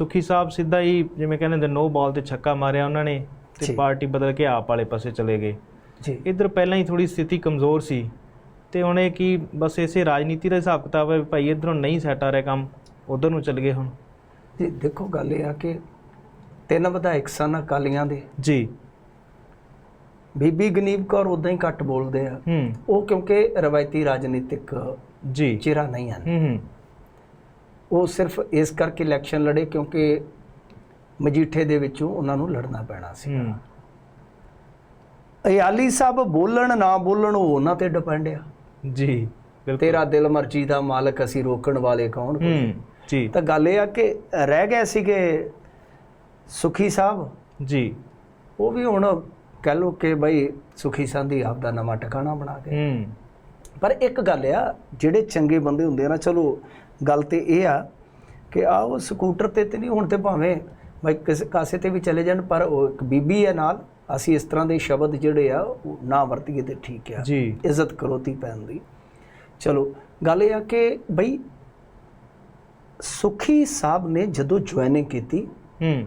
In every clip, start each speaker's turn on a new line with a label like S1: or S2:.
S1: ਸੁਖੀ ਸਾਹਿਬ ਸਿੱਧਾ ਹੀ ਜਿਵੇਂ ਕਹਿੰਦੇ ਨੇ ਨੋ ਬਾਲ ਤੇ ਛੱਕਾ ਮਾਰਿਆ ਉਹਨਾਂ ਨੇ ਤੇ। ਪਾਰਟੀ ਬਦਲ ਕੇ ਆਪ ਵਾਲੇ ਪਾਸੇ ਚਲੇ ਗਏ।
S2: ਜੀ।
S1: ਇਧਰ ਪਹਿਲਾਂ ਹੀ ਥੋੜੀ ਸਥਿਤੀ ਕਮਜ਼ੋਰ ਸੀ ਤੇ ਹੁਣ ਇਹ ਕੀ ਬਸ ਇਸੇ ਰਾਜਨੀਤੀ ਦਾ ਹਿਸਾਬ ਕਿਤਾਬ ਹੈ ਭਾਈ ਇਧਰੋਂ ਨਹੀਂ ਸੈਟ ਆ ਰਿਹਾ ਕੰਮ ਉਧਰ ਨੂੰ ਚਲ ਗਏ ਹੁਣ।
S2: ਜੀ ਦੇਖੋ ਗੱਲ ਇਹ ਆ ਕਿ ਤਿੰਨ ਵਿਧਾਇਕ ਸਨ ਅਕਾਲੀਆਂ ਦੇ।
S1: ਜੀ।
S2: ਬੀਬੀ ਗਨੀਬ ਕੌਰ ਉਦਾਂ ਹੀ ਘੱਟ ਬੋਲਦੇ ਆ। ਉਹ ਕਿਉਂਕਿ ਰਵਾਇਤੀ ਰਾਜਨੀਤਿਕ
S1: ਜੀ।
S2: ਚਿਹਰਾ ਨਹੀਂ ਹਨ।
S1: ਹੂੰ ਹੂੰ।
S2: ਉਹ ਸਿਰਫ ਇਸ ਕਰਕੇ ਇਲੈਕਸ਼ਨ ਲੜੇ ਕਿਉਂਕਿ ਮਜੀਠੇ ਦੇ ਵਿੱਚੋਂ ਉਹਨਾਂ ਨੂੰ ਲੜਨਾ ਪੈਣਾ ਸੀ। ਅਯਾਲੀ ਸਾਹਿਬ ਬੋਲਣ ਨਾ ਬੋਲਣ ਉਹ ਉਹਨਾਂ ਤੇ ਡਿਪੈਂਡ ਆ।
S1: ਜੀ
S2: ਤੇਰਾ ਦਿਲ ਮਰਜ਼ੀ ਦਾ ਮਾਲਕ ਅਸੀਂ ਰੋਕਣ ਵਾਲੇ ਕੌਣ
S1: ਜੀ।
S2: ਤਾਂ ਗੱਲ ਇਹ ਆ ਕਿ ਰਹਿ ਗਏ ਸੀਗੇ ਸੁਖੀ ਸਾਹਿਬ।
S1: ਜੀ।
S2: ਉਹ ਵੀ ਹੁਣ ਕਹਿ ਲੋ ਕਿ ਬਈ ਸੁਖੀ ਸੰਧੀ ਆਪ ਦਾ ਨਵਾਂ ਟਿਕਾਣਾ ਬਣਾ ਕੇ
S1: ਹੂੰ।
S2: ਪਰ ਇੱਕ ਗੱਲ ਆ ਜਿਹੜੇ ਚੰਗੇ ਬੰਦੇ ਹੁੰਦੇ ਆ ਨਾ ਚਲੋ ਗੱਲ ਤੇ ਇਹ ਆ ਕਿ ਆ ਉਹ ਸਕੂਟਰ ਤੇ ਤੇ ਨਹੀਂ ਹੁਣ ਤੇ ਭਾਵੇਂ ਬਈ ਕਿਸੇ ਕਾਸੇ ਤੇ ਵੀ ਚਲੇ ਜਾਣ ਪਰ ਉਹ ਇੱਕ ਬੀਬੀ ਹੈ ਨਾਲ ਅਸੀਂ ਇਸ ਤਰ੍ਹਾਂ ਦੇ ਸ਼ਬਦ ਜਿਹੜੇ ਆ ਉਹ ਨਾ ਵਰਤੀਏ ਤੇ ਠੀਕ ਆ।
S1: ਜੀ।
S2: ਇੱਜ਼ਤ ਕਰੋ ਤੀ ਪੈਣ ਦੀ। ਚਲੋ ਗੱਲ ਇਹ ਆ ਕਿ ਬਈ ਸੁਖੀ ਸਾਹਿਬ ਨੇ ਜਦੋਂ ਜੁਆਇਨਿੰਗ ਕੀਤੀ
S1: ਹੂੰ।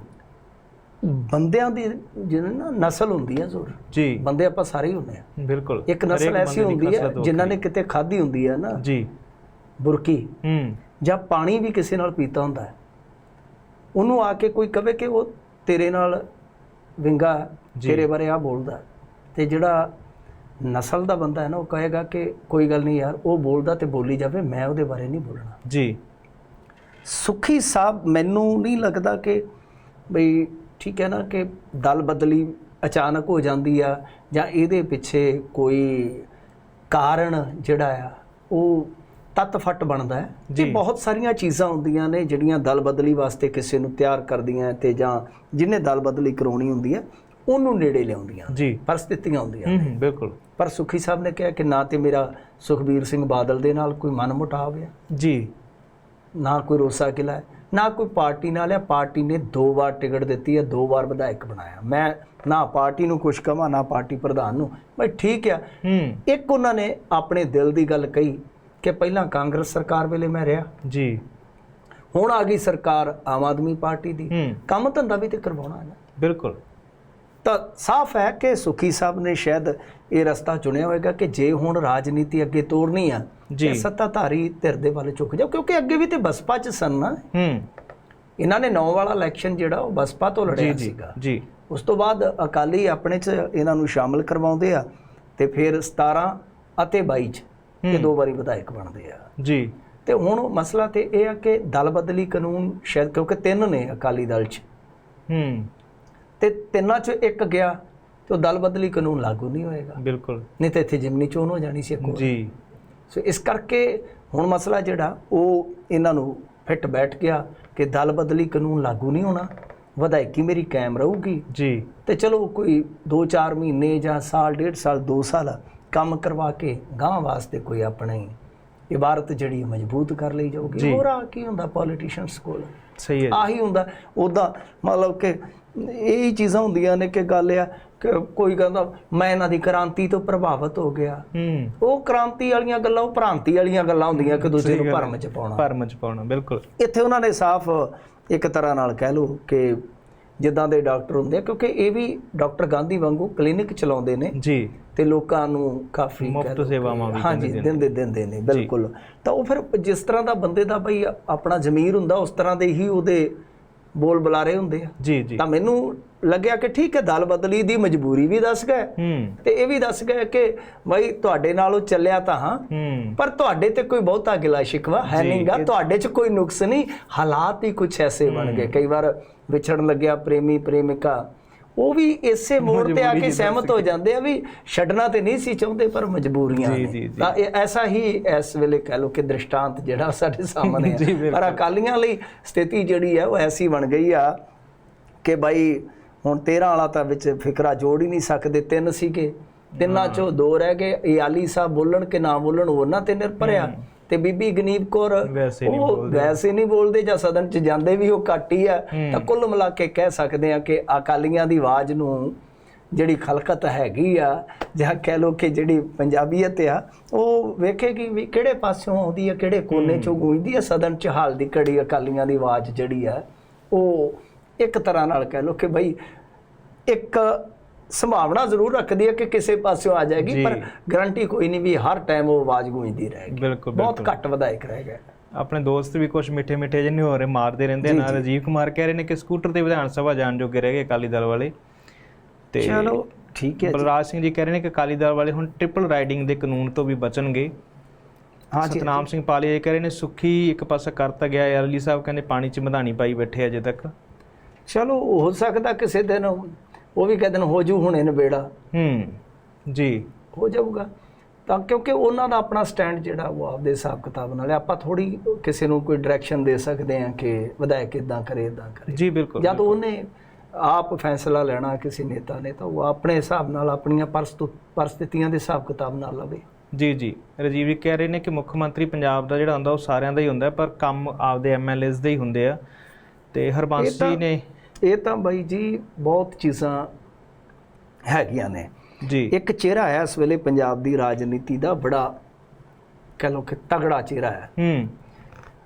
S2: ਬੰਦਿਆਂ ਦੀ ਜਿਹਨਾਂ ਨਾ ਨਸਲ ਹੁੰਦੀ ਹੈ ਜ਼ੋਰ
S1: ਜੀ।
S2: ਬੰਦੇ ਆਪਾਂ ਸਾਰੇ ਹੀ ਹੁੰਦੇ ਆ।
S1: ਬਿਲਕੁਲ।
S2: ਇੱਕ ਨਸਲ ਐਸੀ ਹੁੰਦੀ ਹੈ ਜਿਨ੍ਹਾਂ ਨੇ। ਕਿਤੇ ਖਾਧੀ ਹੁੰਦੀ ਹੈ ਨਾ।
S1: ਜੀ।
S2: ਬੁਰਕੀ
S1: ਹੂੰ
S2: ਜਾਂ ਪਾਣੀ ਵੀ ਕਿਸੇ ਨਾਲ ਪੀਤਾ ਹੁੰਦਾ ਹੈ ਉਹਨੂੰ ਆ ਕੇ ਕੋਈ ਕਵੇ ਕਿ ਉਹ ਤੇਰੇ ਨਾਲ ਵਿੰਗਾ। ਤੇਰੇ ਬਾਰੇ ਆ ਬੋਲਦਾ। ਤੇ ਜਿਹੜਾ ਨਸਲ ਦਾ ਬੰਦਾ ਹੈ ਨਾ ਉਹ ਕਹੇਗਾ ਕਿ ਕੋਈ ਗੱਲ ਨਹੀਂ ਯਾਰ ਉਹ ਬੋਲਦਾ ਤੇ ਬੋਲੀ ਜਾਵੇ ਮੈਂ ਉਹਦੇ ਬਾਰੇ ਨਹੀਂ ਬੋਲਣਾ
S1: ਜੀ
S2: ਸੁਖੀ ਸਾਹਿਬ ਮੈਨੂੰ ਨਹੀਂ ਲੱਗਦਾ ਕਿ ਬਈ ਠੀਕ ਹੈ ਨਾ ਕਿ ਦਲ ਬਦਲੀ ਅਚਾਨਕ ਹੋ ਜਾਂਦੀ ਆ ਜਾਂ ਇਹਦੇ ਪਿੱਛੇ ਕੋਈ ਕਾਰਨ ਜਿਹੜਾ ਆ ਉਹ ਤੱਤ ਫੱਟ ਬਣਦਾ ਹੈ
S1: ਜੀ।
S2: ਬਹੁਤ ਸਾਰੀਆਂ ਚੀਜ਼ਾਂ ਹੁੰਦੀਆਂ ਨੇ ਜਿਹੜੀਆਂ ਦਲ ਬਦਲੀ ਵਾਸਤੇ ਕਿਸੇ ਨੂੰ ਤਿਆਰ ਕਰਦੀਆਂ ਤੇ ਜਾਂ ਜਿਹਨੇ ਦਲ ਬਦਲੀ ਕਰਾਉਣੀ ਹੁੰਦੀ ਹੈ ਉਹਨੂੰ ਨੇੜੇ ਲਿਆਉਂਦੀਆਂ
S1: ਜੀ।
S2: ਪਰਿਸਥਿਤੀਆਂ ਹੁੰਦੀਆਂ
S1: ਹੂੰ ਬਿਲਕੁਲ।
S2: ਪਰ ਸੁਖੀ ਸਾਹਿਬ ਨੇ ਕਿਹਾ ਕਿ ਨਾ ਤੇ ਮੇਰਾ ਸੁਖਬੀਰ ਸਿੰਘ ਬਾਦਲ ਦੇ ਨਾਲ ਕੋਈ ਮਨਮੁਟਾਵ ਹੈ
S1: ਜੀ।
S2: ਨਾ ਕੋਈ ਰੋਸਾ ਕਿਲਾ ਹੈ ਨਾ ਕੋਈ ਪਾਰਟੀ ਨਾਲ ਹੈ। ਪਾਰਟੀ ਨੇ ਦੋ ਵਾਰ ਟਿਕਟ ਦਿੱਤੀ ਹੈ ਦੋ ਵਾਰ ਵਿਧਾਇਕ ਬਣਾਇਆ। ਮੈਂ ਨਾ ਪਾਰਟੀ ਨੂੰ ਕੁਛ ਕਵਾਂ ਨਾ ਪਾਰਟੀ ਪ੍ਰਧਾਨ ਨੂੰ। ਬਈ ਠੀਕ ਆ। ਇੱਕ ਉਹਨਾਂ ਨੇ ਆਪਣੇ ਦਿਲ ਦੀ ਗੱਲ ਕਹੀ ਕਿ ਪਹਿਲਾਂ ਕਾਂਗਰਸ ਸਰਕਾਰ ਵੇਲੇ ਮੈਂ ਰਿਹਾ।
S1: ਜੀ।
S2: ਹੁਣ ਆ ਗਈ ਸਰਕਾਰ ਆਮ ਆਦਮੀ ਪਾਰਟੀ ਦੀ। ਕੰਮ ਧੰਦਾ ਵੀ ਤੇ ਕਰਵਾਉਣਾ ਹੈ
S1: ਬਿਲਕੁਲ।
S2: ਤਾਂ ਸਾਫ਼ ਹੈ ਕਿ ਸੁਖੀ ਸਾਹਿਬ ਨੇ ਸ਼ਾਇਦ ਇਹ ਰਸਤਾ ਚੁਣਿਆ ਹੋਵੇਗਾ ਕਿ ਜੇ ਹੁਣ ਰਾਜਨੀਤੀ ਅੱਗੇ ਤੋਰਨੀ ਆ
S1: ਜੀ।
S2: ਤੇ ਸੱਤਾਧਾਰੀ ਧਿਰ ਦੇ ਵੱਲ ਝੁਕ ਜਾਓ ਕਿਉਂਕਿ ਅੱਗੇ ਵੀ ਤੇ ਬਸਪਾ ਚ ਸਨ ਨਾ।
S1: ਹੂੰ।
S2: ਇਹਨਾਂ ਨੇ ਨੌ ਵਾਲਾ ਇਲੈਕਸ਼ਨ ਜਿਹੜਾ ਉਹ ਬਸਪਾ ਤੋਂ ਲੜਿਆ ਸੀਗਾ।
S1: ਜੀ।
S2: ਉਸ ਤੋਂ ਬਾਅਦ ਅਕਾਲੀ ਆਪਣੇ ਚ ਇਹਨਾਂ ਨੂੰ ਸ਼ਾਮਲ ਕਰਵਾਉਂਦੇ ਆ ਤੇ ਫਿਰ 17 ਅਤੇ 22 ਚ ਇਹ ਦੋ ਵਾਰੀ ਵਿਧਾਇਕ ਬਣਦੇ ਆ।
S1: ਜੀ।
S2: ਤੇ ਹੁਣ ਮਸਲਾ ਤੇ ਇਹ ਆ ਕਿ ਦਲ ਬਦਲੀ ਕਾਨੂੰਨ ਸ਼ਾਇਦ ਕਿਉਂਕਿ ਤਿੰਨ ਨੇ ਅਕਾਲੀ ਦਲ ਚ।
S1: ਹੂੰ।
S2: ਤੇ ਤਿੰਨਾਂ ਚ ਇੱਕ ਗਿਆ ਤੇ ਉਹ ਦਲ ਬਦਲੀ ਕਾਨੂੰਨ ਲਾਗੂ ਨਹੀਂ ਹੋਏਗਾ।
S1: ਬਿਲਕੁਲ।
S2: ਨਹੀਂ ਤਾਂ ਇੱਥੇ ਜਿਮਨੀ ਚੋਣ ਹੋ ਜਾਣੀ ਸੀ ਇੱਕ।
S1: ਜੀ।
S2: ਸੋ ਇਸ ਕਰਕੇ ਹੁਣ ਮਸਲਾ ਜਿਹੜਾ ਉਹ ਇਹਨਾਂ ਨੂੰ ਫਿੱਟ ਬੈਠ ਗਿਆ ਕਿ ਦਲ ਬਦਲੀ ਕਾਨੂੰਨ ਲਾਗੂ ਨਹੀਂ ਹੋਣਾ। ਵਿਧਾਇਕੀ ਮੇਰੀ ਕਾਇਮ ਰਹੂਗੀ।
S1: ਜੀ।
S2: ਤੇ ਚਲੋ ਕੋਈ 2-4 ਮਹੀਨੇ ਜਾਂ ਸਾਲ ਡੇਢ ਸਾਲ 2 ਸਾਲ ਕੰਮ ਕਰਵਾ ਕੇ ਗਾਂ ਵਾਸਤੇ ਕੋਈ ਆਪਣੀ ਇਬਾਰਤ ਜਿਹੜੀ ਮਜ਼ਬੂਤ ਕਰ ਲਈ ਜਾਊਗੀ। ਹੋਰ ਆ ਕੀ ਹੁੰਦਾ ਪੋਲੀਟੀਸ਼ੀਅਨਸ ਕੋਲ?
S1: ਸਹੀ ਹੈ
S2: ਆਹੀ ਹੁੰਦਾ। ਉਦਾਂ ਮਤਲਬ ਕਿ ਇਹ ਹੀ ਚੀਜ਼ਾਂ ਹੁੰਦੀਆਂ ਨੇ ਕਿ ਗੱਲ ਆ ਕਿ ਕੋਈ ਕਹਿੰਦਾ ਮੈਂ ਇਹਨਾਂ ਦੀ ਕ੍ਰਾਂਤੀ ਤੋਂ ਪ੍ਰਭਾਵਿਤ ਹੋ ਗਿਆ। ਉਹ ਕ੍ਰਾਂਤੀ ਵਾਲੀਆਂ ਗੱਲਾਂ ਉਹ ਭ੍ਰਾਂਤੀ ਵਾਲੀਆਂ ਗੱਲਾਂ ਹੁੰਦੀਆਂ ਕਿ ਦੂਜੇ ਨੂੰ ਭਰਮ ਚ ਪਾਉਣਾ।
S1: ਭਰਮ ਚ ਪਾਉਣਾ ਬਿਲਕੁਲ।
S2: ਇੱਥੇ ਉਹਨਾਂ ਨੇ ਸਾਫ਼ ਇੱਕ ਤਰ੍ਹਾਂ ਨਾਲ ਕਹਿ ਲਓ ਕਿ ਜਿੱਦਾਂ ਦੇ ਡਾਕਟਰ ਹੁੰਦੇ ਆ ਕਿਉਂਕਿ ਇਹ ਵੀ ਡਾਕਟਰ ਗਾਂਧੀ ਵਾਂਗੂ ਕਲੀਨਿਕ ਚਲਾਉਂਦੇ ਨੇ
S1: ਜੀ।
S2: ਤੇ ਲੋਕਾਂ ਨੂੰ ਕਾਫੀ
S1: ਮੁਫ਼ਤ ਸੇਵਾਵਾਂ ਵੀ
S2: ਹਾਂਜੀ
S1: ਦਿੰਦੇ
S2: ਦਿੰਦੇ ਨੇ ਬਿਲਕੁਲ। ਤਾਂ ਉਹ ਫਿਰ ਜਿਸ ਤਰ੍ਹਾਂ ਦਾ ਬੰਦੇ ਦਾ ਬਈ ਆਪਣਾ ਜ਼ਮੀਰ ਹੁੰਦਾ ਉਸ ਤਰ੍ਹਾਂ ਦੇ ਹੀ ਉਹਦੇ ਬੋਲ ਬੁਲਾਰੇ ਹੁੰਦੇ ਆ।
S1: ਜੀ ਜੀ।
S2: ਤਾਂ ਮੈਨੂੰ ਲੱਗਿਆ ਕਿ ਠੀਕ ਹੈ ਦਲ ਬਦਲੀ ਦੀ ਮਜਬੂਰੀ ਵੀ ਦੱਸ ਗਏ। ਤੇ ਇਹ ਵੀ ਦੱਸ ਗਏ ਕਿ ਬਈ ਤੁਹਾਡੇ ਨਾਲ ਉਹ ਚੱਲਿਆ ਤਾਂ ਹਾਂ ਪਰ ਤੁਹਾਡੇ ਤੇ ਕੋਈ ਬਹੁਤਾ ਗਿਲਾ ਸ਼ਿਕਵਾ ਹੈ
S1: ਜੀ,
S2: ਨਹੀਂਗਾ।
S1: ਇਹ-
S2: ਤੁਹਾਡੇ 'ਚ ਕੋਈ ਨੁਕਸ ਨਹੀਂ। ਹਾਲਾਤ ਹੀ ਕੁਝ ਐਸੇ ਬਣ ਗਏ। ਕਈ ਵਾਰ ਵਿਛੜਨ ਲੱਗਿਆ ਪ੍ਰੇਮੀ ਪ੍ਰੇਮਿਕਾ। ਉਹ ਵੀ ਇਸੇ ਮੋੜ ਤੇ ਆ ਕੇ ਸਹਿਮਤ ਹੋ ਜਾਂਦੇ ਆ ਵੀ ਛੱਡਣਾ ਤੇ ਨਹੀਂ ਸੀ ਚਾਹੁੰਦੇ ਪਰ ਮਜਬੂਰੀਆਂ ਨੇ। ਤਾਂ ਇਹ ਐਸਾ ਹੀ ਇਸ ਵੇਲੇ ਕਹਿ ਲਓ ਕਿ ਦ੍ਰਿਸ਼ਟਾਂਤ ਜਿਹੜਾ ਸਾਡੇ ਸਾਹਮਣੇ ਹੈ। ਪਰ ਅਕਾਲੀਆਂ ਲਈ ਸਥਿਤੀ ਜਿਹੜੀ ਹੈ ਉਹ ਐਸੀ ਬਣ ਗਈ ਆ ਕਿ ਬਾਈ ਹੁਣ 13 ਵਾਲਾ ਤਾਂ ਵਿੱਚ ਫਿਕਰਾ ਜੋੜ ਹੀ ਨਹੀਂ ਸਕਦੇ ਤਿੰਨ ਸੀਗੇ। ਤਿੰਨਾਂ ਚੋਂ ਦੋ ਰਹਿ ਗਏ। ਇਹ ਆਲੀ ਸਾਹਿਬ ਬੋਲਣ ਕਿ ਨਾ ਬੋਲਣ ਉਹਨਾਂ ਤੇ ਨਿਰਭਰ ਆ। ਤੇ ਬੀਬੀ ਗਨੀਬ ਕੌਰ
S1: ਵੈਸੇ ਨਹੀਂ
S2: ਉਹ ਵੈਸੇ ਨਹੀਂ ਬੋਲਦੇ ਜਾਂ ਸਦਨ ਚ ਜਾਂਦੇ ਵੀ ਉਹ ਘੱਟ ਹੀ ਆ ਤਾਂ ਕੁੱਲ ਮਿਲਾ ਕੇ ਕਹਿ ਸਕਦੇ ਆ ਕਿ ਅਕਾਲੀਆਂ ਦੀ ਆਵਾਜ਼ ਨੂੰ ਜਿਹੜੀ ਖਲਕਤ ਹੈਗੀ ਆ ਜਾਂ ਕਹਿ ਲੋ ਕਿ ਜਿਹੜੀ ਪੰਜਾਬੀਅਤ ਆ ਉਹ ਵੇਖੇਗੀ ਵੀ ਕਿਹੜੇ ਪਾਸਿਓਂ ਆਉਂਦੀ ਆ ਕਿਹੜੇ ਕੋਨੇ ਚੋਂ ਗੂੰਜਦੀ ਆ ਸਦਨ ਚ ਹਾਲ ਦੀ ਘੜੀ ਅਕਾਲੀਆਂ ਦੀ ਆਵਾਜ਼ ਜਿਹੜੀ ਆ ਉਹ ਇੱਕ ਤਰ੍ਹਾਂ ਨਾਲ ਕਹਿ ਲਓ ਕਿ ਭਾਈ ਇੱਕ ਸੰਭਾਵਨਾ ਜ਼ਰੂਰ ਰੱਖਦੀ ਹੈ ਕਿ ਕਿਸੇ ਪਾਸਿਓਂ ਆ ਜਾਏਗੀ। ਪਰ ਗਾਰੰਟੀ ਕੋਈ ਨਹੀਂ ਵੀ ਹਰ ਟਾਈਮ ਉਹ ਆਵਾਜ਼ ਗੂੰਜਦੀ ਰਹੇਗੀ ਬਹੁਤ ਘੱਟ ਵਿਧਾਇਕ ਰਹਿ ਗਏ
S1: ਆਪਣੇ ਦੋਸਤ ਵੀ ਕੁਝ ਮਿੱਠੇ ਮਿੱਠੇ ਜਿਹੇ ਨਹੀਂ ਹੋ ਰਹੇ ਮਾਰਦੇ ਰਹਿੰਦੇ
S2: ਜੀ,
S1: ਨਾ
S2: ਜੀ।
S1: ਰਜੀਵ ਕੁਮਾਰ ਕਹਿ ਰਹੇ ਨੇ ਕਿ ਸਕੂਟਰ ਤੇ ਵਿਧਾਨ ਸਭਾ ਜਾਣ ਜੋਗੇ ਰਹਿ ਗਏ ਅਕਾਲੀ ਦਲ ਵਾਲੇ। ਤੇ
S2: ਚਲੋ ਠੀਕ ਹੈ।
S1: ਬਲਰਾਜ ਸਿੰਘ ਜੀ ਕਹਿ ਰਹੇ ਨੇ ਕਿ ਅਕਾਲੀ ਦਲ ਵਾਲੇ ਹੁਣ ਟ੍ਰਿਪਲ ਰਾਈਡਿੰਗ ਦੇ ਕਾਨੂੰਨ ਤੋਂ ਵੀ ਬਚਣਗੇ।
S2: ਹਾਂ ਜੀ।
S1: ਸਤਨਾਮ ਸਿੰਘ ਪਾਲੀਆ ਕਹਿ ਰਹੇ ਨੇ ਸੁੱਖੀ ਇੱਕ ਪਾਸਾ ਕਰਤਾ ਗਿਆ ਹੈ। ਅਰਲੀ ਸਾਹਿਬ ਕਹਿੰਦੇ ਪਾਣੀ 'ਚ ਮਧਾਣੀ ਪਾਈ ਬੈਠੇ ਅਜੇ ਤੱਕ।
S2: ਚਲੋ ਹੋ ਸਕਦਾ ਕਿਸੇ ਦਿਨ ਉਹ ਵੀ ਕਹਿੰਦੇ ਨੇ ਹੋ ਜੂ ਹੁਣੇ ਨਵੇੜਾ।
S1: ਹੂੰ ਜੀ।
S2: ਹੋ ਜਾਊਗਾ। ਤਾਂ ਕਿਉਂਕਿ ਉਹਨਾਂ ਦਾ ਆਪਣਾ ਸਟੈਂਡ ਜਿਹੜਾ ਉਹ ਆਪਦੇ ਹਿਸਾਬ ਕਿਤਾਬ ਨਾਲ ਹੈ। ਆਪਾਂ ਥੋੜੀ ਕਿਸੇ ਨੂੰ ਕੋਈ ਡਾਇਰੈਕਸ਼ਨ ਦੇ ਸਕਦੇ ਹਾਂ ਕਿ ਵਿਧਾਇਕ ਇਦਾਂ ਕਰੇ ਇਦਾਂ ਕਰੇ।
S1: ਜੀ ਬਿਲਕੁਲ
S2: ਜਦ ਉਹਨੇ ਆਪ ਫੈਸਲਾ ਲੈਣਾ ਕਿਸੇ ਨੇਤਾ ਨੇ ਤਾਂ ਉਹ ਆਪਣੇ ਹਿਸਾਬ ਨਾਲ ਆਪਣੀਆਂ ਪਰਸਤੁ- ਪਰਿਸਥਿਤੀਆਂ ਦੇ ਹਿਸਾਬ ਕਿਤਾਬ ਨਾਲ ਲਵੇ।
S1: ਜੀ ਜੀ। ਰਾਜੀਵ ਜੀ ਕਹਿ ਰਹੇ ਨੇ ਕਿ ਮੁੱਖ ਮੰਤਰੀ ਪੰਜਾਬ ਦਾ ਜਿਹੜਾ ਹੁੰਦਾ ਉਹ ਸਾਰਿਆਂ ਦਾ ਹੀ ਹੁੰਦਾ ਪਰ ਕੰਮ ਆਪਦੇ ਐਮਐਲਏਸ ਦੇ ਹੀ ਹੁੰਦੇ ਆ। ਤੇ ਹਰਬੰਸ
S2: ਤਾਂ-
S1: ਜੀ ਨੇ
S2: ਇਹ ਤਾਂ ਬਾਈ ਜੀ ਬਹੁਤ ਚੀਜ਼ਾਂ ਹੈਗੀਆਂ ਨੇ।
S1: ਜੀ।
S2: ਇੱਕ ਚਿਹਰਾ ਹੈ ਇਸ ਵੇਲੇ ਪੰਜਾਬ ਦੀ ਰਾਜਨੀਤੀ ਦਾ ਬੜਾ ਕਹ ਲਓ ਕਿ ਤਗੜਾ ਚਿਹਰਾ ਹੈ।
S1: ਹੂੰ।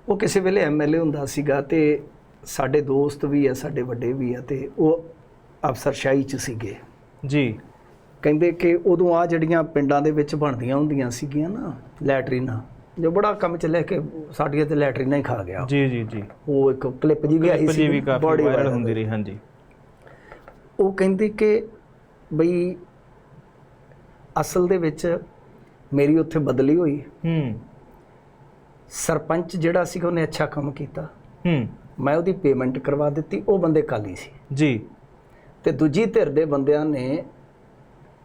S2: ਉਹ ਕਿਸੇ ਵੇਲੇ ਐਮਐਲਏ ਹੁੰਦਾ ਸੀਗਾ ਤੇ ਸਾਡੇ ਦੋਸਤ ਵੀ ਆ ਸਾਡੇ ਵੱਡੇ ਵੀ ਆ ਤੇ ਉਹ ਅਫਸਰਸ਼ਾਹੀ ਚ ਸੀਗੇ।
S1: ਜੀ।
S2: ਕਹਿੰਦੇ ਕਿ ਉਦੋਂ ਆ ਜਿਹੜੀਆਂ ਪਿੰਡਾਂ ਦੇ ਵਿੱਚ ਬਣਦੀਆਂ ਹੁੰਦੀਆਂ ਸੀਗੀਆਂ ਨਾ ਲੈਟਰੀਨਾਂ ਜੋ ਬੜਾ ਕੰਮ ਚੱਲਿਆ ਕਿ ਸਾਡੀਆਂ ਤੇ ਲੈਟਰੀਨਾਂ ਹੀ ਖਾ ਗਿਆ।
S1: ਜੀ ਜੀ ਜੀ।
S2: ਉਹ ਇੱਕ ਕਲਿੱਪ ਜੀ ਵੀ ਆਈ ਸੀ
S1: ਜੀ ਵੀ ਕਾਫੀ
S2: ਬੜੀ
S1: ਵਾਇਰਲ ਹੁੰਦੀ ਰਹੀ ਹਾਂਜੀ।
S2: ਉਹ ਕਹਿੰਦੇ ਕਿ ਬਈ ਅਸਲ ਦੇ ਵਿੱਚ ਮੇਰੀ ਉੱਥੇ ਬਦਲੀ ਹੋਈ।
S1: ਹੂੰ।
S2: ਸਰਪੰਚ ਜਿਹੜਾ ਸੀਗਾ ਉਹਨੇ ਅੱਛਾ ਕੰਮ ਕੀਤਾ।
S1: ਹੂੰ।
S2: ਮੈਂ ਉਹਦੀ ਪੇਮੈਂਟ ਕਰਵਾ ਦਿੱਤੀ ਉਹ ਬੰਦੇ ਕਾਲੀ ਸੀ।
S1: ਜੀ।
S2: ਤੇ ਦੂਜੀ ਧਿਰ ਦੇ ਬੰਦਿਆਂ ਨੇ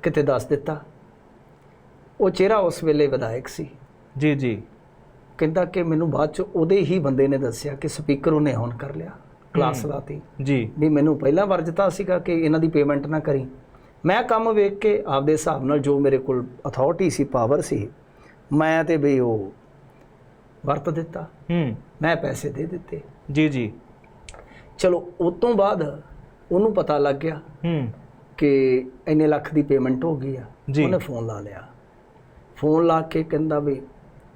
S2: ਕਿਤੇ ਦੱਸ ਦਿੱਤਾ। ਉਹ ਚਿਹਰਾ ਉਸ ਵੇਲੇ ਵਿਧਾਇਕ ਸੀ।
S1: ਜੀ ਜੀ।
S2: ਕਹਿੰਦਾ ਕਿ ਮੈਨੂੰ ਬਾਅਦ ਚ ਉਹਦੇ ਹੀ ਬੰਦੇ ਨੇ ਦੱਸਿਆ ਕਿ ਸਪੀਕਰ ਉਹਨੇ ਔਨ ਕਰ ਲਿਆ ਕਲਾਸ ਲਾਤੀ।
S1: ਜੀ।
S2: ਵੀ ਮੈਨੂੰ ਪਹਿਲਾਂ ਵਰਜਤਾ ਸੀਗਾ ਕਿ ਇਹਨਾਂ ਦੀ ਪੇਮੈਂਟ ਨਾ ਕਰੀ। ਮੈਂ ਕੰਮ ਵੇਖ ਕੇ ਆਪਦੇ ਹਿਸਾਬ ਨਾਲ ਜੋ ਮੇਰੇ ਕੋਲ ਅਥਾਰਟੀ ਸੀ ਪਾਵਰ ਸੀ ਮੈਂ ਤੇ ਵੀ ਉਹ ਵਰਤ ਦਿੱਤਾ।
S1: ਹੂੰ।
S2: ਮੈਂ ਪੈਸੇ ਦੇ ਦਿੱਤੇ।
S1: ਜੀ ਜੀ।
S2: ਚਲੋ ਉਸ ਤੋਂ ਬਾਅਦ ਉਹਨੂੰ ਪਤਾ ਲੱਗ ਗਿਆ
S1: ਹੂੰ।
S2: ਕਿ ਇੰਨੇ ਲੱਖ ਦੀ ਪੇਮੈਂਟ ਹੋ ਗਈ ਆ। ਉਹਨੇ ਫੋਨ ਲਾ ਲਿਆ। ਫੋਨ ਲਾ ਕੇ ਕਹਿੰਦਾ ਵੀ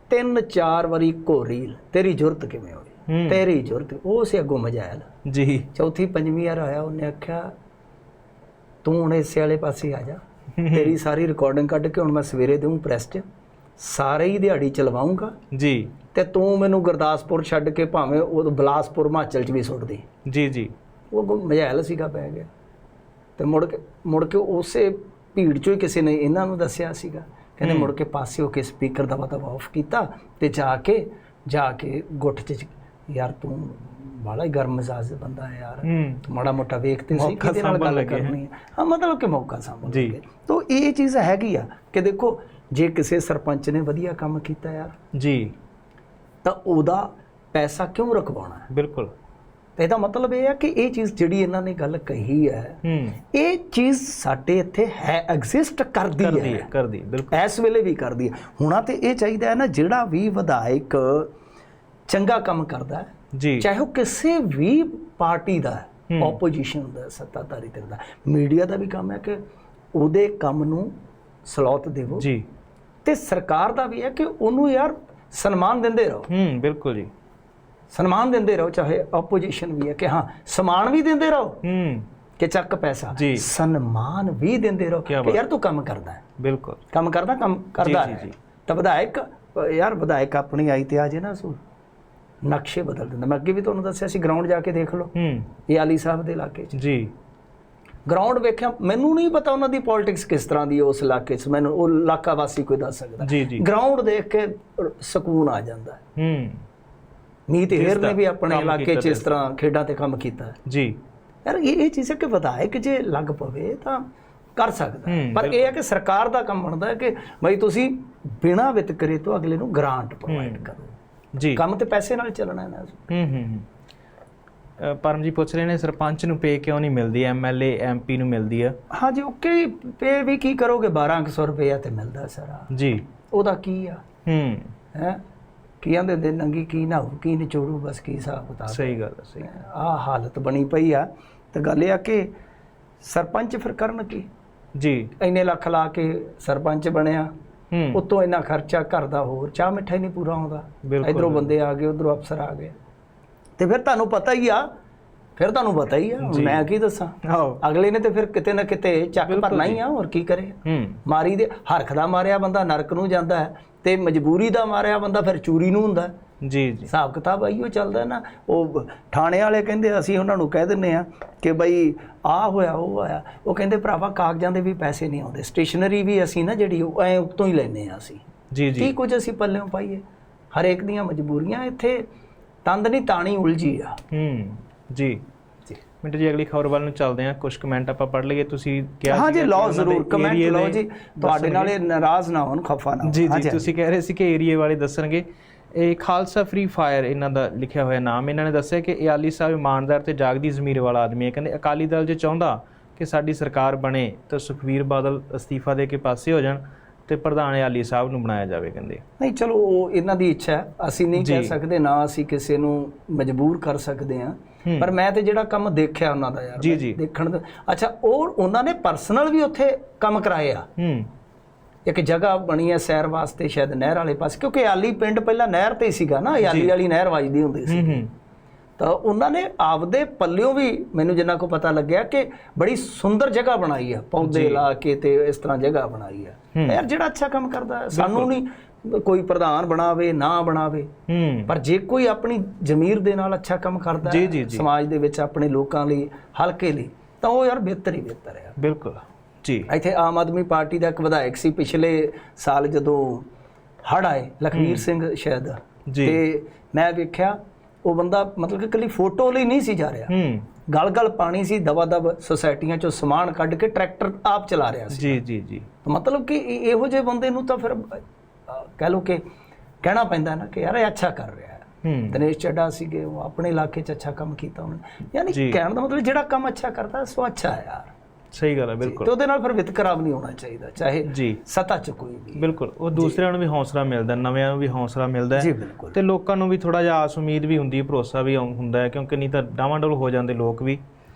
S2: ਤਿੰਨ ਚਾਰ ਵਾਰੀ ਇੱਕੋ ਰੀਲ ਤੇਰੀ ਜ਼ਰੂਰਤ ਕਿਵੇਂ ਹੋਈ? ਤੇਰੀ ਜ਼ਰੂਰਤ ਉਹ ਸੀ ਅੱਗੋਂ ਮਜਾਇਲ।
S1: ਜੀ।
S2: ਚੌਥੀ ਪੰਜਵੀਂ ਵਾਰ ਆਇਆ ਉਹਨੇ ਆਖਿਆ ਤੂੰ ਹੁਣ ਇਸੇ ਵਾਲੇ ਪਾਸੇ ਆ ਜਾ। ਤੇਰੀ ਸਾਰੀ ਰਿਕਾਰਡਿੰਗ ਕੱਢ ਕੇ ਹੁਣ ਮੈਂ ਸਵੇਰੇ ਦੇਉਂ ਪ੍ਰੈਸ 'ਚ। ਸਾਰੇ ਹੀ ਦਿਹਾੜੀ ਚਲਵਾਉਂਗਾ
S1: ਜੀ।
S2: ਤੇ ਤੂੰ ਮੈਨੂੰ ਗੁਰਦਾਸਪੁਰ ਛੱਡ ਕੇ ਭਾਵੇਂ ਉਹ ਬਲਾਸਪੁਰ ਹਿਮਾਚਲ 'ਚ ਵੀ ਸੁੱਟ ਦੇ।
S1: ਜੀ ਜੀ।
S2: ਉਹ ਮਜਾਇਲ ਸੀਗਾ ਪੈ ਗਿਆ। ਤੇ ਮੁੜ ਕੇ ਮੁੜ ਕੇ ਉਸੇ ਭੀੜ 'ਚੋਂ ਹੀ ਕਿਸੇ ਨੇ ਇਹਨਾਂ ਨੂੰ ਦੱਸਿਆ ਸੀਗਾ। ਕਹਿੰਦੇ ਮੁੜ ਕੇ ਪਾਸੇ ਹੋ ਕੇ ਸਪੀਕਰ ਦਾ ਵਤਾ ਆਫ ਕੀਤਾ ਤੇ ਜਾ ਕੇ ਜਾ ਕੇ ਗੁੱਟ 'ਚ ਯਾਰ ਤੂੰ ਬਾਲਾ ਹੀ ਗਰਮ ਮਿਜ਼ਾਜ ਦਾ ਬੰਦਾ ਹੈ ਯਾਰ। ਤੂੰ ਮਾੜਾ ਮੋਟਾ ਵੇਖਦੇ ਸੀ ਕਿਹਦੇ ਨਾਲ ਗੱਲ। ਕਰਨੀ ਹੈ। ਹਾਂ ਮਤਲਬ ਕਿ ਮੌਕਾ ਸਾਂਭਣ
S1: ਜੀ।
S2: ਤੋ ਇਹ ਚੀਜ਼ ਹੈਗੀ ਆ ਕਿ ਦੇਖੋ ਜੇ ਕਿਸੇ ਸਰਪੰਚ ਨੇ ਵਧੀਆ ਕੰਮ ਕੀਤਾ ਯਾਰ
S1: ਜੀ।
S2: ਤਾਂ ਉਹਦਾ ਪੈਸਾ ਕਿਉਂ ਰਖਵਾਉਣਾ ਹੈ?
S1: ਬਿਲਕੁਲ।
S2: ਤਾਂ ਇਹਦਾ ਮਤਲਬ ਇਹ ਹੈ ਕਿ ਇਹ ਚੀਜ਼ ਜਿਹੜੀ ਇਹਨਾਂ ਨੇ ਗੱਲ ਕਹੀ ਹੈ ਇਹ ਚੀਜ਼ ਸਾਡੇ ਇੱਥੇ ਹੈ ਐਗਜ਼ਿਸਟ ਕਰਦੀ
S1: ਕਰਦੀ
S2: ਹੈ
S1: ਕਰਦੀ ਬਿਲਕੁਲ।
S2: ਇਸ ਵੇਲੇ ਵੀ ਕਰਦੀ ਹੈ। ਹੁਣਾ ਤੇ ਇਹ ਚਾਹੀਦਾ ਹੈ ਨਾ ਜਿਹੜਾ ਵੀ ਵਿਧਾਇਕ ਚੰਗਾ ਕੰਮ ਕਰਦਾ ਹੈ
S1: ਜੀ।
S2: ਚਾਹੇ ਉਹ ਕਿਸੇ ਵੀ ਪਾਰਟੀ ਦਾ ਆਪੋਜੀਸ਼ਨ ਦਾ ਸੱਤਾਧਾਰੀ ਧਿਰ ਦਾ ਮੀਡੀਆ ਦਾ ਵੀ ਕੰਮ ਹੈ ਕਿ ਉਹਦੇ ਕੰਮ ਨੂੰ ਸਲੋਤ ਦੇਵੋ
S1: ਜੀ।
S2: ਤੇ ਸਰਕਾਰ ਦਾ ਵੀ ਹੈ ਕਿ ਉਹਨੂੰ ਯਾਰ ਸਨਮਾਨ ਦਿੰਦੇ ਰਹੋ।
S1: ਹੂੰ ਬਿਲਕੁਲ ਜੀ।
S2: ਸਨਮਾਨ ਦਿੰਦੇ ਰਹੋ ਚਾਹੇ ਆਪੋਜੀਸ਼ਨ ਵੀ ਹੈ ਕਿ ਹਾਂ ਸਨਮਾਨ ਵੀ ਦਿੰਦੇ ਰਹੋ
S1: ਹੂੰ।
S2: ਕਿ ਚੱਕ ਪੈਸਾ। ਸਨਮਾਨ ਵੀ ਦਿੰਦੇ ਰਹੋ ਕਿ। ਯਾਰ ਤੂੰ ਕੰਮ ਕਰਦਾ ਹੈ।
S1: ਬਿਲਕੁਲ।
S2: ਕੰਮ ਕਰਦਾ ਕੰਮ ਕਰਦਾ
S1: ਜੀ,
S2: ਹੈ।
S1: ਜੀ।
S2: ਤਾਂ ਵਿਧਾਇਕ ਯਾਰ ਵਿਧਾਇਕ ਆਪਣੀ ਆਈ ਤੇ ਆ ਜੇ ਨਾ ਸੂ ਨਕਸ਼ੇ ਬਦਲ ਦਿੰਦਾ। ਮੈਂ ਅੱਗੇ ਵੀ ਤੁਹਾਨੂੰ ਦੱਸਿਆ ਸੀ ਗਰਾਊਂਡ ਜਾ ਕੇ ਦੇਖ ਲਓ।
S1: ਹੂੰ।
S2: ਇਹ ਆਲੀ ਸਾਹਿਬ ਦੇ ਇਲਾਕੇ 'ਚ।
S1: ਜੀ।
S2: ਗਰਾਊਂਡ ਵੇਖਿਆ ਮੈਨੂੰ ਨਹੀਂ ਪਤਾ ਉਹਨਾਂ ਦੀ ਪੋਲਿਟਿਕਸ ਕਿਸ ਤਰ੍ਹਾਂ ਦੀ ਉਸ ਇਲਾਕੇ 'ਚ। ਮੈਨੂੰ ਉਹ ਇਲਾਕਾ ਵਾਸੀ ਕੋਈ ਦੱਸ ਸਕਦਾ।
S1: ਜੀ ਜੀ।
S2: ਗਰਾਊਂਡ ਦੇਖ ਕੇ ਸਕੂਨ ਆ ਜਾਂਦਾ ਹੈ। ਹੇਰ
S1: ਦਾ
S2: ਨੇ ਵੀ ਆਪਣੇ ਇਲਾਕੇ 'ਚ ਇਸ ਤਰ੍ਹਾਂ ਖੇਡਾਂ ਤੇ ਕੰਮ ਕੀਤਾ।
S1: ਜੀ।
S2: ਯਾਰ ਇਹ ਇਹ ਚੀਜ਼ ਹੈ ਕਿ ਵਿਧਾਇਕ ਜੇ ਲੱਗ ਪਵੇ ਤਾਂ ਕਰ ਸਕਦਾ ਪਰ ਇਹ ਹੈ ਕਿ ਸਰਕਾਰ ਦਾ ਕੰਮ ਬਣਦਾ ਹੈ ਕਿ ਬਈ ਤੁਸੀਂ ਬਿਨਾਂ ਵਿਤਕਰੇ ਤੋਂ ਅਗਲੇ ਨੂੰ ਗ੍ਰਾਂਟ ਪ੍ਰੋਵਾਈਡ ਕਰੋ।
S1: ਜੀ।
S2: ਕੰਮ ਤੇ ਪੈਸੇ ਨਾਲ ਚੱਲਣਾ ਹੈ ਨਾ
S1: ਹੂੰ ਹੂੰ ਪਰਮ ਜੀ ਪੁੱਛ ਰਹੇ ਨੇ ਸਰਪੰਚ ਨੂੰ ਪੇ ਕਿਉਂ ਨਹੀਂ ਮਿਲਦੀ ਐਮਐਲਏ ਐਮਪੀ ਨੂੰ ਮਿਲਦੀ ਆ
S2: ਹਾਂ ਜੀ ਓਕੇ ਪੇ ਵੀ ਕੀ ਕਰੋਗੇ? 1200 ਰੁਪਏ ਤੇ ਮਿਲਦਾ ਸਾਰਾ।
S1: ਜੀ।
S2: ਉਹਦਾ ਕੀ ਆ?
S1: ਹੂੰ।
S2: ਹੈ? ਕੀ ਆਂਦੇ ਦੇ ਨੰਗੀ ਕੀ ਨਾ ਹੋ ਕੀ ਨਿਚੋੜੂ ਬਸ ਕੀ ਹਿਸਾਬ ਕਿਤਾਬ।
S1: ਸਹੀ ਗੱਲ ਹੈ ਸਹੀ
S2: ਆ ਹਾਲਤ ਬਣੀ ਪਈ ਆ। ਤੇ ਗੱਲ ਇਹ ਆ ਕਿ ਸਰਪੰਚ ਫਿਰ ਕਰਨ ਕੀ?
S1: ਜੀ।
S2: ਇੰਨੇ ਲੱਖ ਲਾ ਕੇ ਸਰਪੰਚ ਬਣਿਆ।
S1: ਹੂੰ।
S2: ਉਤੋਂ ਇੰਨਾ ਖਰਚਾ ਘਰ ਦਾ ਹੋਰ ਚਾਹ ਮਿੱਠਾ ਹੀ ਨਹੀਂ ਪੂਰਾ
S1: ਬਿਲਕੁਲ,
S2: ਇਧਰੋਂ ਬੰਦੇ ਆ ਗਏ ਉਧਰੋਂ ਅਫਸਰ ਆ ਗਏ। ਤੇ ਫਿਰ ਤੁਹਾਨੂੰ ਪਤਾ ਹੀ ਆ ਫਿਰ ਤੁਹਾਨੂੰ ਪਤਾ ਹੀ ਆ। ਮੈਂ ਕੀ ਦੱਸਾਂ? ਅਗਲੇ ਨੇ ਤੇ ਫਿਰ ਕਿਤੇ ਨਾ ਕਿਤੇ ਚੱਕ ਭਰਨਾ ਹੀ। ਆ ਹੋਰ ਕੀ ਕਰੇ? ਮਾਰੀ ਦੇ ਹਰਖ ਦਾ ਮਾਰਿਆ ਬੰਦਾ ਨਰਕ ਨੂੰ ਜਾਂਦਾ ਹੈ ਤੇ ਮਜਬੂਰੀ ਦਾ ਮਾਰਿਆ ਬੰਦਾ ਫਿਰ ਚੂਰੀ ਨੂੰ ਹੁੰਦਾ।
S1: ਜੀ ਜੀ।
S2: ਹਿਸਾਬ ਕਿਤਾਬ ਆਈਓ ਚੱਲਦਾ ਨਾ। ਉਹ ਥਾਣੇ ਵਾਲੇ ਕਹਿੰਦੇ ਅਸੀਂ ਉਹਨਾਂ ਨੂੰ ਕਹਿ ਦਿੰਨੇ ਆ ਕਿ ਬਈ ਆ ਹੋਇਆ ਉਹ ਆਇਆ ਉਹ ਕਹਿੰਦੇ ਭਰਾਵਾ ਕਾਗਜ਼ਾਂ ਦੇ ਵੀ ਪੈਸੇ ਨਹੀਂ ਆਉਂਦੇ। ਸਟੇਸ਼ਨਰੀ ਵੀ ਅਸੀਂ ਨਾ ਜਿਹੜੀ ਉਹ ਐ ਉੱਤੋਂ ਹੀ ਲੈਨੇ ਆ ਅਸੀਂ।
S1: ਜੀ
S2: ਕੀ
S1: ਜੀ
S2: ਕੁਝ ਅਸੀਂ ਪੱਲਿਓਂ ਪਾਈਏ? ਹਰੇਕ ਦੀਆਂ ਮਜਬੂਰੀਆਂ ਇੱਥੇ ਤੰਦ ਨਹੀਂ ਤਾਣੀ ਉਲਝੀ ਆ।
S1: ਹੂੰ। ਜੀ। ਮਿੰਟੂ ਜੀ ਅਗਲੀ ਖਬਰ ਵੱਲ ਨੂੰ ਚੱਲਦੇ ਹਾਂ। ਕੁਝ ਕਮੈਂਟ ਆਪਾਂ ਪੜ੍ਹ ਲਈਏ। ਤੁਸੀਂ ਕਿਹਾ
S2: ਹਾਂ ਜੀ ਲਓ ਜ਼ਰੂਰ ਕਮੈਂਟ ਲਓ ਜੀ। ਤੁਹਾਡੇ ਨਾਲ ਇਹ ਨਾਰਾਜ਼ ਨਾ ਹੋਣ ਖਫਾ ਨਾ।
S1: ਜੀ ਜੀ ਤੁਸੀਂ ਕਹਿ ਰਹੇ ਸੀ ਕਿ ਏਰੀਏ ਵਾਲੇ ਦੱਸਣਗੇ। ਇਹ ਖਾਲਸਾ ਫ੍ਰੀ ਫਾਇਰ ਇਹਨਾਂ ਦਾ ਲਿਖਿਆ ਹੋਇਆ ਨਾਮ। ਇਹਨਾਂ ਨੇ ਦੱਸਿਆ ਕਿ ਇਆਲੀ ਸਾਹਿਬ ਇਮਾਨਦਾਰ ਤੇ ਜਾਗਦੀ ਜ਼ਮੀਰ ਵਾਲਾ ਆਦਮੀ ਹੈ। ਕਹਿੰਦੇ ਅਕਾਲੀ ਦਲ ਜੇ ਚਾਹੁੰਦਾ ਕਿ ਸਾਡੀ ਸਰਕਾਰ ਬਣੇ ਤਾਂ ਸੁਖਵੀਰ ਬਾਦਲ ਅਸਤੀਫਾ ਦੇ ਕੇ ਪਾਸੇ ਹੋ ਜਾਣ ਤੇ ਪ੍ਰਧਾਨ ਇਆਲੀ ਸਾਹਿਬ ਨੂੰ ਬਣਾਇਆ ਜਾਵੇ ਕਹਿੰਦੇ।
S2: ਨਹੀਂ ਚਲੋ ਉਹ ਇਹਨਾਂ ਦੀ ਇੱਛਾ ਹੈ। ਅਸੀਂ ਨਹੀਂ ਕਹਿ। ਸਕਦੇ ਨਾ ਅਸੀਂ ਕਿਸੇ ਨੂੰ ਮਜਬੂਰ ਕਰ ਸਕਦੇ ਹੂੰ। ਪਰ ਮੈਂ ਤੇ ਜਿਹੜਾ ਕੰਮ ਦੇਖਿਆ ਉਹਨਾਂ ਦਾ ਯਾਰ
S1: ਜੀ,
S2: ਮੈਂ
S1: ਜੀ।
S2: ਦੇਖਣ ਦਾ ਅੱਛਾ ਉਹ ਉਹਨਾਂ ਨੇ ਪਰਸਨਲ ਵੀ ਉੱਥੇ ਕੰਮ ਕਰਾਏ ਆ।
S1: ਹੂੰ।
S2: ਇੱਕ ਜਗ੍ਹਾ ਬਣੀ ਹੈ ਸੈਰ ਵਾਸਤੇ ਸ਼ਾਇਦ ਨਹਿਰ ਵਾਲੇ ਪਾਸੇ ਕਿਉਂਕਿ ਆਲੀ ਪਿੰਡ ਪਹਿਲਾਂ ਨਹਿਰ ਤੇ ਸੀਗਾ ਨਾ ਆਲੀ ਵਾਲੀ ਨਹਿਰ ਵੱਜਦੀ ਹੁੰਦੀ ਸੀ।
S1: ਹੂੰ ਹੂੰ।
S2: ਤਾਂ ਉਹਨਾਂ ਨੇ ਆਪਦੇ ਪੱਲਿਓਂ ਵੀ ਮੈਨੂੰ ਜਿੰਨਾ ਕੋ ਪਤਾ ਲੱਗਿਆ ਕਿ ਬੜੀ ਸੁੰਦਰ ਜਗ੍ਹਾ ਬਣਾਈ ਆ ਪੌਦੇ ਲਾ ਕੇ ਤੇ ਇਸ ਤਰ੍ਹਾਂ ਜਗ੍ਹਾ ਬਣਾਈ ਆ। ਯਾਰ ਜਿਹੜਾ ਅੱਛਾ ਕੰਮ ਕਰਦਾ ਸਾਨੂੰ ਨਹੀਂ ਕੋਈ ਪ੍ਰਧਾਨ ਬਣਾਵੇ ਨਾ ਬਣਾਵੇ ਪਰ ਜੇ ਕੋਈ ਆਪਣੀ ਜ਼ਮੀਰ ਦੇ ਨਾਲ ਅੱਛਾ ਕੰਮ ਕਰਦਾ ਹੈ। ਸਮਾਜ ਦੇ ਵਿੱਚ ਆਪਣੇ ਲੋਕਾਂ ਲਈ ਹਲਕੇ ਲਈ ਤਾਂ ਉਹ ਯਾਰ ਬਿਹਤਰ ਹੀ ਬਿਹਤਰ ਹੈ
S1: ਬਿਲਕੁਲ ਜੀ।
S2: ਇੱਥੇ ਆਮ ਆਦਮੀ ਪਾਰਟੀ ਦਾ ਇੱਕ ਵਿਧਾਇਕ ਸੀ ਪਿਛਲੇ ਸਾਲ ਜਦੋਂ ਹੜ ਆਏ ਲਖਵੀਰ ਸਿੰਘ ਸ਼ਾਇਦ
S1: ਜੀ।
S2: ਤੇ ਮੈਂ ਵੇਖਿਆ ਉਹ ਬੰਦਾ ਮਤਲਬ ਕਿ ਕੱਲੀ ਫੋਟੋ ਲਈ ਨਹੀਂ ਸੀ ਜਾ ਰਿਹਾ। ਗਲ ਗਲ ਪਾਣੀ ਸੀ ਦਵਾ ਦਵ ਸੁਸਾਇਟੀਆਂ ਚੋਂ ਸਮਾਨ ਕੱਢ ਕੇ ਟਰੈਕਟਰ ਆਪ ਚਲਾ ਰਿਹਾ ਸੀ।
S1: ਜੀ ਜੀ ਜੀ।
S2: ਮਤਲਬ ਕਿ ਇਹ- ਜਿਹੇ ਬੰਦੇ ਨੂੰ ਤਾਂ ਫਿਰ ਕਹਿ ਲਓ ਕਿ ਕਹਿਣਾ ਪੈਂਦਾ ਨਾ ਕਿ ਯਾਰ ਇਹ ਅੱਛਾ ਕਰ ਰਿਹਾ ਹੈ। ਦਿਨੇਸ਼ ਚੱਡਾ ਸੀਗੇ ਉਹ ਆਪਣੇ ਇਲਾਕੇ 'ਚ ਅੱਛਾ ਕੰਮ ਕੀਤਾ ਉਹਨੇ ਯਾਨੀ। ਕਹਿਣ ਦਾ ਮਤਲਬ ਜਿਹੜਾ ਕੰਮ ਅੱਛਾ ਕਰਦਾ ਸੋ ਅੱਛਾ ਹੈ ਯਾਰ।
S1: ਸਹੀ ਗੱਲ ਹੈ
S2: ਤੇ
S1: ਬਿਲਕੁਲ।
S2: ਉਹਦੇ ਨਾਲ ਫਿਰ ਵਿਤਕਰਾ ਵੀ ਨਹੀਂ ਹੋਣਾ ਚਾਹੀਦਾ ਚਾਹੇ
S1: ਜੀ।
S2: ਸਤਾ 'ਚ ਕੋਈ ਵੀ।
S1: ਬਿਲਕੁਲ ਉਹ ਦੂਸਰਿਆਂ ਨੂੰ ਵੀ ਹੌਸਲਾ ਮਿਲਦਾ ਨਵਿਆਂ ਨੂੰ ਵੀ ਹੌਸਲਾ ਮਿਲਦਾ
S2: ਜੀ
S1: ਹੈ
S2: ਬਿਲਕੁਲ।
S1: ਤੇ ਲੋਕਾਂ ਨੂੰ ਵੀ ਥੋੜਾ ਜਿਹਾ ਆਸ ਉਮੀਦ ਵੀ ਹੁੰਦੀ ਹੈ ਭਰੋਸਾ ਵੀ ਹੁੰਦਾ ਹੈ ਕਿਉਂਕਿ ਨਹੀਂ ਤਾਂ ਡਾਵਾਂਡੋਲ ਹੋ ਜਾਂਦੇ ਲੋਕ ਵੀ।